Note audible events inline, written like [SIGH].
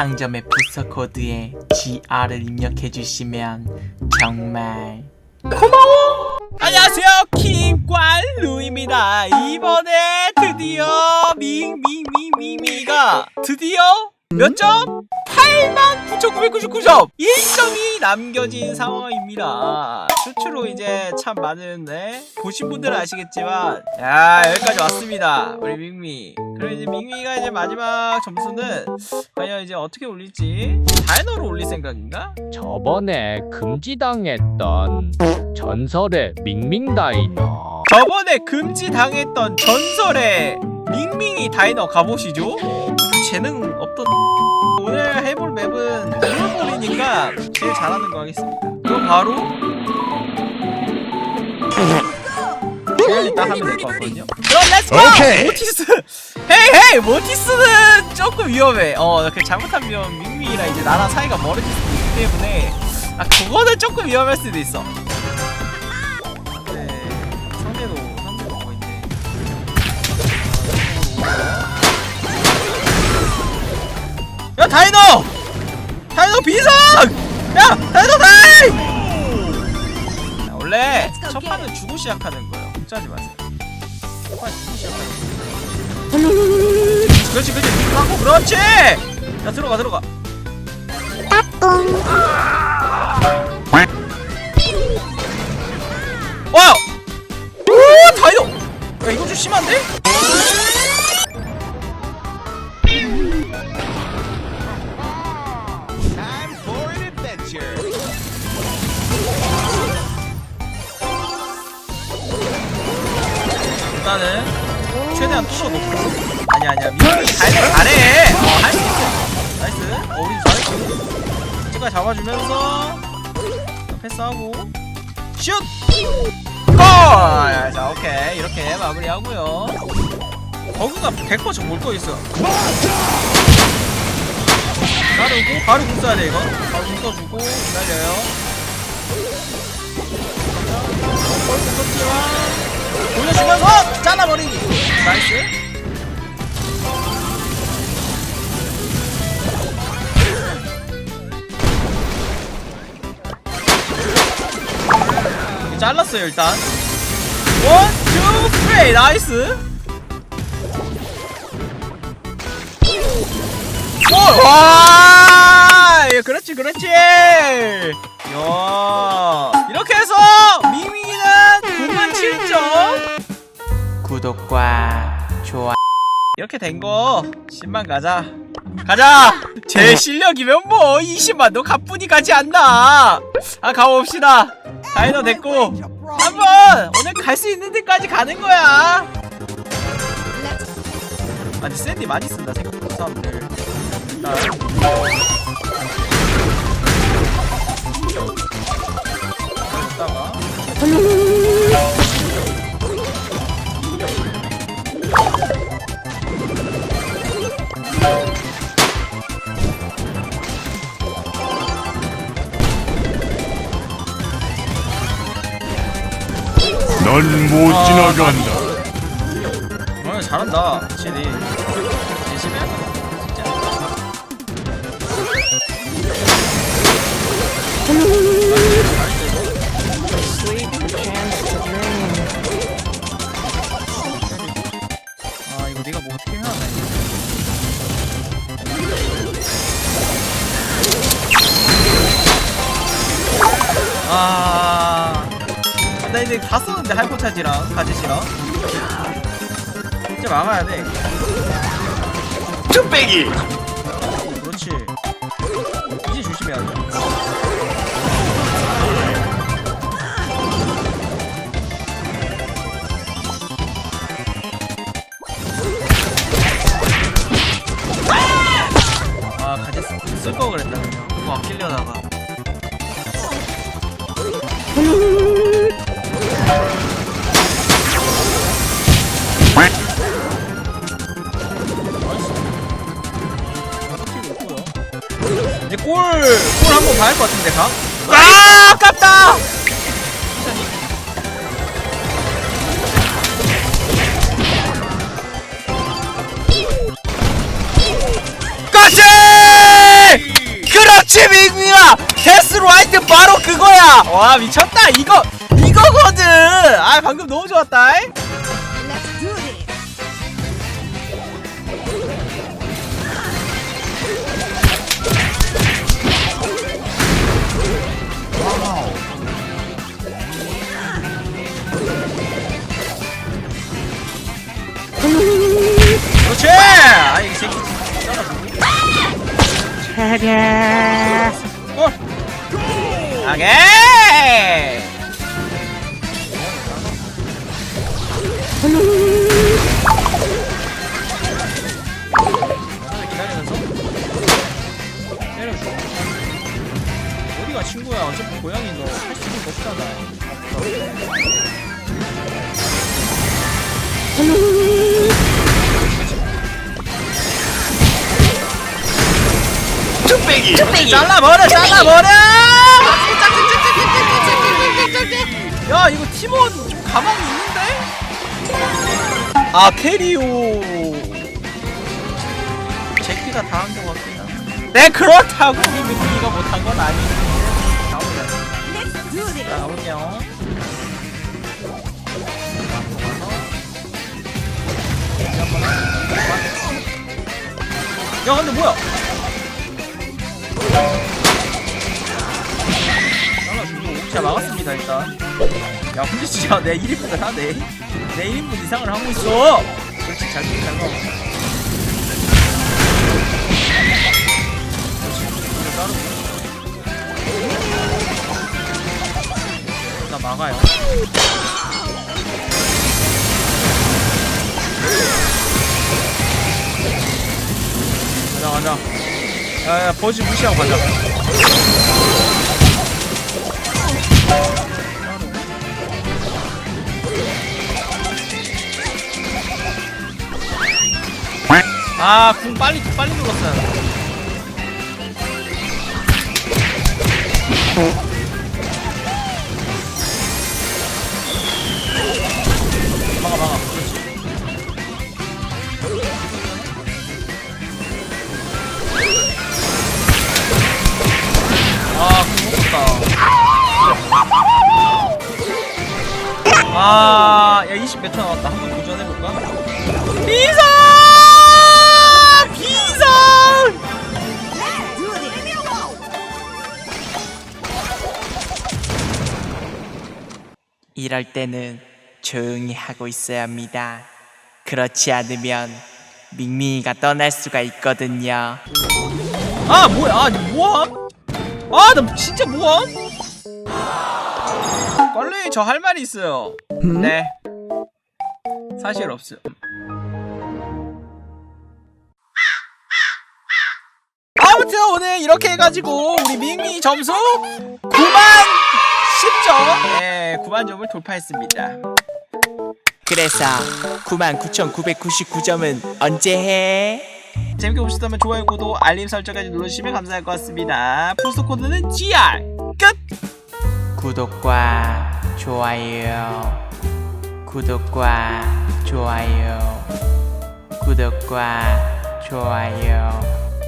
상점의 부서 코드에 GR을 입력해 주시면 정말 고마워. 안녕하세요, 김관루입니다. 이번에 드디어 밍밍밍밍미가 드디어 몇 점? 89,999점! 1점이 남겨진 상황입니다. 추추로 이제 참 많은, 네? 보신 분들은 아시겠지만, 야, 여기까지 왔습니다. 우리 밍미. 그리고 이제 밍미가 이제 마지막 점수는, 과연 이제 어떻게 올릴지? 다이너로 올릴 생각인가? 저번에 금지당했던 전설의 밍밍 다이너 저번에 금지당했던 전설의 밍밍이 다이너 가보시죠? 재능 없던 오늘 해볼 맵은 롤볼이니까 제일 잘하는 거 하겠습니다 그럼 바로 제일 일단 하면 될 것 같거든요 그럼 렛츠고! 오케이. 모티스! 헤이 헤이! 모티스는 조금 위험해 어 그 잘못하면 밍밍이랑 이제 나랑 사이가 멀어질 수도 있기 때문에 아 그거는 조금 위험할 수도 있어 야 다이너! 다이너 비상! 야 다이너 다이! 자, 원래 첫 판은 주고 시작하는 거예요. 걱정하지 마세요. 첫 판은 주고 시작하는 거예요. 그렇지 그렇지 하고 그렇지! 자 들어가 들어가. 와! 오 다이너! 야 이거 좀 심한데? 일단은 최대한 뚫어놓고 아니 아니야 민영이 다이너 잘해 어, 할수 있어 나이스 어 우리 잘했고 찍어 잡아주면서 패스하고 슛! 골! 자 오케이 이렇게 마무리하고요 버그가 100% 정말 또 있어 자르고 바로 궁 써야 돼 이거 바로 궁 써주고 기다려요 골프 썼지만 돌려주면서 잘라버리기. 나이스. 잘랐어요 일단. 원, 투, 쓰리. 나이스. 골! 와! 예, 그렇지 그렇지. 야 구독과 좋아. 이렇게 된 거. 10만 가자. 가자! 제 실력이면 뭐 20만 도 가뿐히 가지 않나. 아 가봅시다. 다이너 됐고. 한번! 오늘 갈 수 있는 데까지 가는 거야. 아니 샌디 많이 쓴다 생각보다 사람들. 일단. 있다 넌 못 아, 지나간다. 어 잘한다 진이 열심히 하자 진짜? 아 나 이제 다 썼는데 할코차지랑 가짓이랑 진짜 막아야 돼. 쭈빼기. 그렇지. 이제 조심해야 돼. 아, 가짓 쓸거 그랬다 그냥. 그거 아끼려다가. 골, 골 한번 봐야 할 것 같은데, 가? 아, 아깝다! 가시! 그렇지 밍밍아 데스로이트 바로 그거야 와 미쳤다 이거 이거거든 아 방금 너무 좋았다 이. 어 오케이 기다리면서 때려줘 어디가 친구야? 어차피 고양이 너할수 있는 거 없잖아 [LAUGHS] 뚝배기. 잘라버려 잘라버려! 야 이거 팀원 좀 가망이 있는데? 아 캐리오. 제키가 다 한 것 같긴 하네 네 그렇다고. 민기가 못한 건 아니지. 자. 가볼게요. 야 근데 뭐야 자 막았습니다 일단. 야 근데 진짜 내 1인분을 하네. 내 1인분 이상을 하고 있어. 그렇지 잘잘 먹어 그렇지 이거 따로 나 막아요. 가자 가자. 야야 버즈 무시하고 가자 아, 궁 빨리 빨리 눌렀어야 돼. 막아 막아. 아, 궁 먹었다. 아, 야, 20 몇 초 남았다. 한번 도전해볼까? 비상! This. 이럴 때는 조용히 하고 있어야 합니다. 그렇지 않으면 밍밍이가 떠날 수가 있거든요. 아, 뭐야? 아, 뭐함? 아, 나 진짜 뭐함? 껄레이 저 할 말이 있어요. 네. 사실 없어요. 오늘 이렇게 해가지고 우리 밍밍이 점수 9만 10점. 네, 9만 점을 돌파했습니다. 그래서 99,999점은 언제 해? 재밌게 보셨다면 좋아요, 구독, 알림 설정까지 눌러주시면 감사할 것 같습니다. 포스트 코드는 GR 끝. 구독과 좋아요. 구독과 좋아요. 구독과 좋아요.